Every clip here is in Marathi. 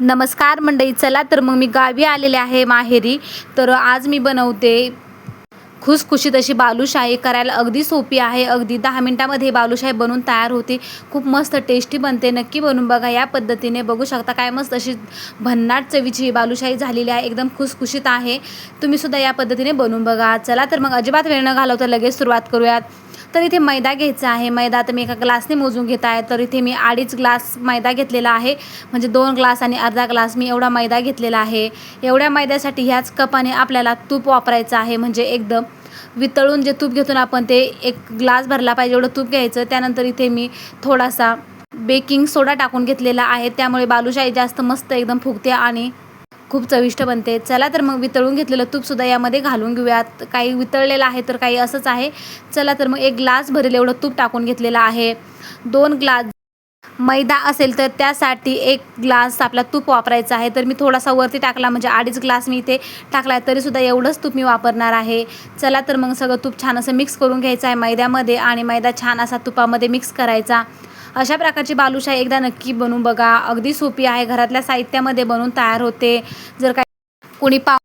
नमस्कार मंडळी चला तर मग मी गावी आलेले आहे माहेरी. तर आज मी बनवते खुसखुशीत अशी बालूशाही. करायला अगदी सोपी आहे. अगदी दहा मिनटामध्ये बालूशाही बनून बनवून तयार होते. खूप मस्त टेस्टी बनते. नक्की बनवून बघा. या पद्धतीने बघू शकता काय मस्त अशी भन्नाट चवीची ही झालेली आहे. एकदम खुसखुशीत आहे. तुम्हीसुद्धा या पद्धतीने बनवून बघा. चला तर मग अजिबात वेळ न घालवता लगेच सुरुवात करूयात. तर इथे मैदा घ्यायचा आहे. मैदा तर मी एका ग्लासने मोजून घेत आहे. तर इथे मी अडीच ग्लास मैदा घेतलेला आहे. म्हणजे दोन ग्लास आणि अर्धा ग्लास मी एवढा मैदा घेतलेला आहे. एवढ्या मैद्यासाठी ह्याच कपाने आपल्याला तूप वापरायचं आहे. म्हणजे एकदम वितळून जे तूप घेतो आपण ते एक ग्लास भरला पाहिजे एवढं तूप घ्यायचं. त्यानंतर इथे मी थोडासा बेकिंग सोडा टाकून घेतलेला आहे. त्यामुळे बालुशाही जास्त मस्त एकदम फुगते आणि खूप चविष्ट बनते. चला तर मग वितळून घेतलेलं तूपसुद्धा यामध्ये घालून घेऊयात. काही वितळलेलं आहे तर काही असंच आहे. चला तर मग एक ग्लास भरेल एवढं तूप टाकून घेतलेलं आहे. दोन ग्लास मैदा असेल तर त्यासाठी एक ग्लास आपला तूप वापरायचा आहे. तर मी थोडासा वरती टाकला म्हणजे अडीच ग्लास मी इथे टाकला आहे तरीसुद्धा एवढंच तूप मी वापरणार आहे. चला तर मग सगळं तूप छान असं मिक्स करून घ्यायचं आहे मैद्यामध्ये आणि मैदा छान असा तुपामध्ये मिक्स करायचा. अशा प्रकारची बालुशाही एकदा नक्की बनवून बघा. अगदी सोपी आहे. घरातल्या साहित्यामध्ये बनवून तयार होते. जर काही कोणी पा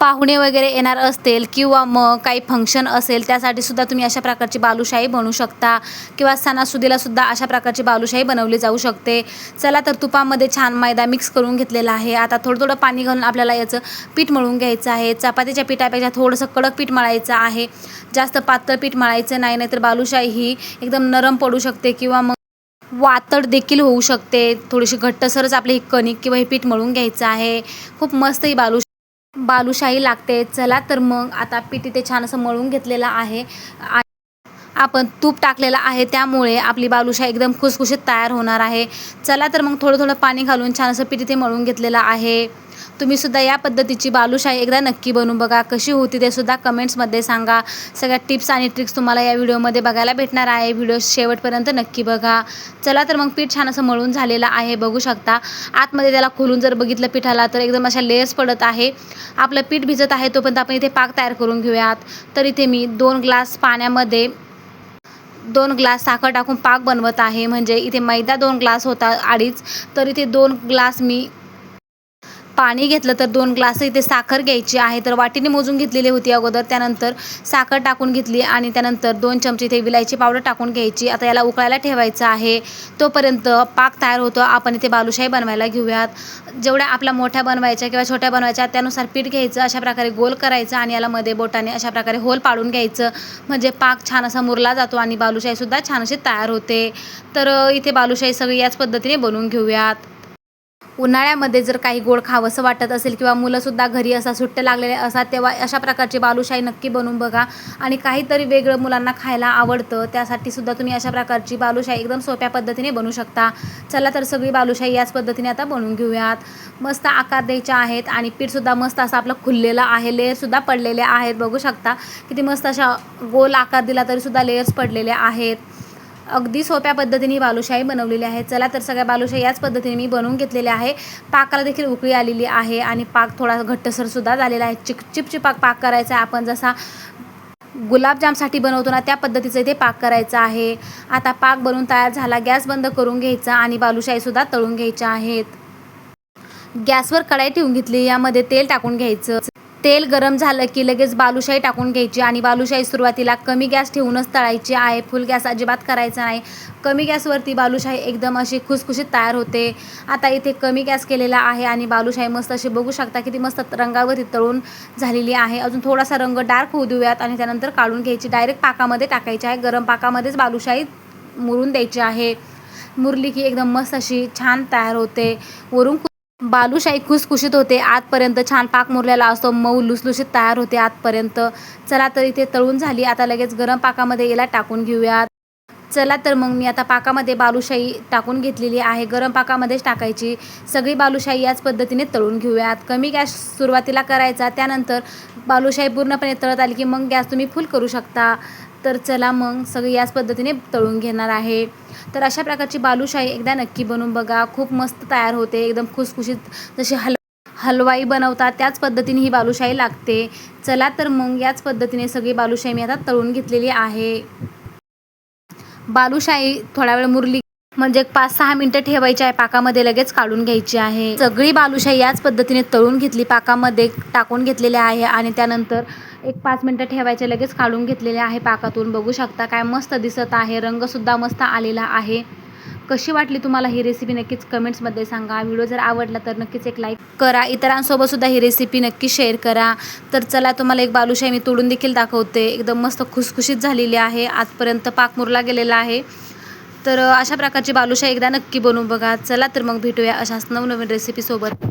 पाहुणे वगैरे येणार असतील किंवा मग काही फंक्शन असेल त्यासाठी सुद्धा तुम्ही अशा प्रकारची बालुशाही बनवू शकता. किंवा सणासुदीला सुद्धा अशा प्रकारची बालुशाही बनवली जाऊ शकते. चला तर तुपामध्ये छान मैदा मिक्स करून घेतलेला आहे. आता थोडं थोडं पाणी घालून आपल्याला याचं पीठ मळून घ्यायचं आहे. चपातीच्या पिठापेक्षा थोडंसं कडक पीठ मळायचं आहे. जास्त पातळ पीठ मळायचं नाही नाहीतर बालुशाही ही एकदम नरम पडू शकते किंवा मग वातड देखील होऊ शकते. थोडीशी घट्टसरच आपली ही कणिक किंवा हे पीठ मळून घ्यायचं आहे. खूप मस्त ही बालू बालुशाही लागते. चला तर मग आता पीठ इथे छान असं मळून घेतलेलं आहे. आ- आपण तूप टाकलेलं आहे त्यामुळे आपली बालुशा एकदम खुसखुशीत तयार होणार आहे. चला तर मग थोडं थोडं पाणी घालून छान असं पीठ इथे मळून घेतलेलं आहे. तुम्हीसुद्धा या पद्धतीची बालुशाही एकदा नक्की बनवून बघा. कशी होती ते सुद्धा कमेंट्समध्ये सांगा. सगळ्या टिप्स आणि ट्रिक्स तुम्हाला या व्हिडिओमध्ये बघायला भेटणार आहे. व्हिडिओ शेवटपर्यंत नक्की बघा. चला तर मग पीठ छान असं मळून झालेलं आहे बघू शकता. आतमध्ये त्याला खोलून जर बघितलं पिठाला तर एकदम अशा लेयर्स पडत आहे. आपलं पीठ भिजत आहे तोपर्यंत आपण इथे पाक तयार करून घेऊयात. तर इथे मी दोन ग्लास पाण्यामध्ये दोन ग्लास साखर टाकून पाक बनवत आहे. म्हणजे इथे मैदा दोन ग्लास होता अडीच. तर इथे दोन ग्लास मी पाणी घेतलं तर दोन ग्लास इथे साखर घ्यायची आहे. तर वाटीने मोजून घेतलेली होती अगोदर. त्यानंतर साखर टाकून घेतली आणि त्यानंतर दोन चमचे इथे विलायची पावडर टाकून घ्यायची. आता याला उकळायला ठेवायचं आहे. तोपर्यंत पाक तयार होतो. आपण इथे बालुशाही बनवायला घेऊयात. जेवढ्या आपल्या मोठ्या बनवायच्या किंवा छोट्या बनवायच्या त्यानुसार पीठ घ्यायचं अशा प्रकारे गोल करायचं आणि याला मध्ये बोटाने अशा प्रकारे होल पाडून घ्यायचं. म्हणजे पाक छान असा मुरला जातो आणि बालुशाहीसुद्धा छान अशी तयार होते. तर इथे बालुशाही सगळी याच पद्धतीने बनवून घेऊयात. उन्हाळ्यामध्ये जर काही गोड खावंसं वाटत असेल किंवा मुलंसुद्धा घरी असा सुट्टे लागलेले असतात तेव्हा अशा प्रकारची बालुशाही नक्की बनवून बघा. आणि काहीतरी वेगळं मुलांना खायला आवडतं त्यासाठी सुद्धा तुम्ही अशा प्रकारची बालुशाही एकदम सोप्या पद्धतीने बनवू शकता. चला तर सगळी बालुशाही याच पद्धतीने आता बनवून घेऊयात. मस्त आकार द्यायच्या आहेत आणि पीठसुद्धा मस्त असं आपलं खुललेलं आहे लेअरसुद्धा पडलेले आहेत बघू शकता. किती मस्त अशा गोल आकार दिला तरीसुद्धा लेयर्स पडलेले आहेत. अगदी सोप्या पद्धतीने बालुशाही बनवलेली आहे. चला तर सगळ्या बालुशाही याच पद्धतीने मी बनवून घेतलेल्या आहे. पाकाला देखील उकळी आलेली आहे आणि पाक थोडा घट्टसरसुद्धा झालेला आहे. चिक चिपचिपाक पाक करायचा आहे. आपण जसा गुलाबजामसाठी बनवतो ना त्या पद्धतीचं इथे पाक करायचा आहे. आता पाक बनवून तयार झाला गॅस बंद करून घ्यायचा आणि बालुशाहीसुद्धा तळून घ्यायच्या आहेत. गॅसवर कढाई ठेवून घेतली यामध्ये तेल टाकून घ्यायचं. तेल गरम झालं की लगेच बालुशाही टाकून घ्यायची आणि बालुशाही सुरुवातीला कमी गॅस ठेवूनच तळायची आहे. फुल गॅस अजिबात करायचा नाही. कमी गॅसवरती बालुशाही एकदम अशी खुसखुशीत तयार होते. आता इथे कमी गॅस केलेला आहे आणि बालुशाही मस्त अशी बघू शकता किती मस्त रंगावरती तळून झालेली आहे. अजून थोडासा रंग डार्क होऊ देऊयात आणि त्यानंतर काढून घ्यायची. डायरेक्ट पाकामध्ये टाकायची आहे. गरम पाकामध्येच बालुशाही मुरून द्यायची आहे. मुरली की एकदम मस्त अशी छान तयार होते. वरून बालुशाही खुसखुशीत होते. आतपर्यंत छान पाक मुरलेला असतो. मऊ लुसलुशीत तयार होते आतपर्यंत. चला तर इथे तळून झाली. आता लगेच गरम पाकामध्ये याला टाकून घेऊयात. चला तर मग मी आता पाकामध्ये बालुशाही टाकून घेतलेली आहे. गरम पाकामध्येच टाकायची. सगळी बालुशाही याच पद्धतीने तळून घेऊयात. कमी गॅस सुरुवातीला करायचा. त्यानंतर बालुशाही पूर्णपणे तळत आली की मग गॅस तुम्ही फुल करू शकता. तर चला मग सगळी याच पद्धतीने तळून घेणार आहे. तर अशा प्रकारची बालुशाही एकदा नक्की बनवून बघा. खूप मस्त तयार होते. एकदम खुसखुशीत जशी हल हलवाई बनवतात त्याच पद्धतीने ही बालुशाही लागते. चला तर मग याच पद्धतीने सगळी बालुशाही मी आता तळून घेतलेली आहे. बालुशाही थोडा वेळ मुरली म्हणजे एक पाच सहा मिनटं ठेवायची आहे पाकामध्ये लगेच काढून घ्यायची आहे. सगळी बालुशाही याच पद्धतीने तळून घेतली पाकामध्ये टाकून घेतलेले आहे आणि त्यानंतर एक पाच मिनटं ठेवायचे लगेच काढून घेतलेले आहे पाकातून. बघू शकता काय मस्त दिसत आहे रंगसुद्धा मस्त आलेला आहे. कशी वाटली तुम्हाला ही रेसिपी नक्कीच कमेंट्समध्ये सांगा. व्हिडिओ जर आवडला तर नक्कीच एक लाईक करा. इतरांसोबतसुद्धा ही रेसिपी नक्की शेअर करा. तर चला तुम्हाला एक बालुशाही मी तोडून देखील दाखवते. एकदम मस्त खुसखुशीत झालेली आहे. आजपर्यंत पाक मुरला गेलेला आहे. तर अशा प्रकारची बालुशाही एकदा नक्की बनवून बघा. चला तर मग भेटूया अशाच नवनवीन रेसिपीसोबत